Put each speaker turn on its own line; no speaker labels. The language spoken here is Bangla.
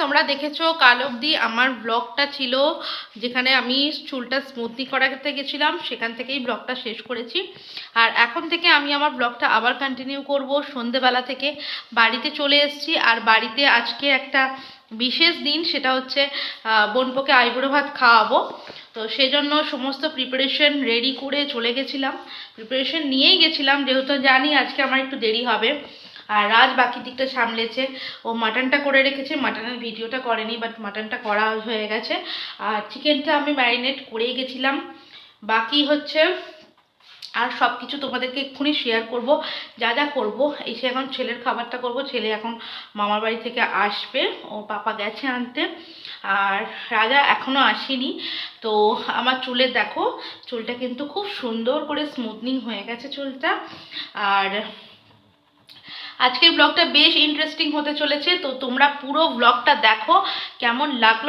তোমরা দেখেছ কাল অবধি আমার ব্লগটা ছিল, যেখানে আমি চুলটা স্মুথনি করাতে গেছিলাম, সেখান থেকেই ব্লগটা শেষ করেছি। আর এখন থেকে আমি আমার ব্লগটা আবার কন্টিনিউ করব, সন্ধেবেলা থেকে বাড়িতে চলে এসেছি। আর বাড়িতে আজকে একটা বিশেষ দিন, সেটা হচ্ছে বোনপোকে আইবুড়ো ভাত খাওয়াবো। তো সেজন্য সমস্ত প্রিপারেশন রেডি করে চলে গেছিলাম। প্রিপারেশন নিয়েই গেছিলাম, যেহেতু জানি আজকে আমার একটু দেরি হবে। আর রাজ বাকি দিকটা সামলেছে। ও মাটনটা করে রেখেছে, মাটনের ভিডিওটা করেনি বাট মাটনটা করা হয়ে গেছে। আর চিকেনটা আমি ম্যারিনেট করেই গেছিলাম। বাকি হচ্ছে আর সব কিছু তোমাদেরকে এক্ষুনি শেয়ার করব। যা যা করব এসে এখন ছেলের খাবারটা করব, ছেলে এখন মামার বাড়ি থেকে আসবে, ও পাপা গেছে আনতে। আর রাজা এখনও আসেনি। তো আমার চুলের দেখো, চুলটা কিন্তু খুব সুন্দর করে স্মুথনিং হয়ে গেছে চুলটা। আর আজকের ব্লগটা বেশ ইন্টারেস্টিং হতে চলেছে তো তোমরা পুরো ব্লগটা দেখো কেমন লাগল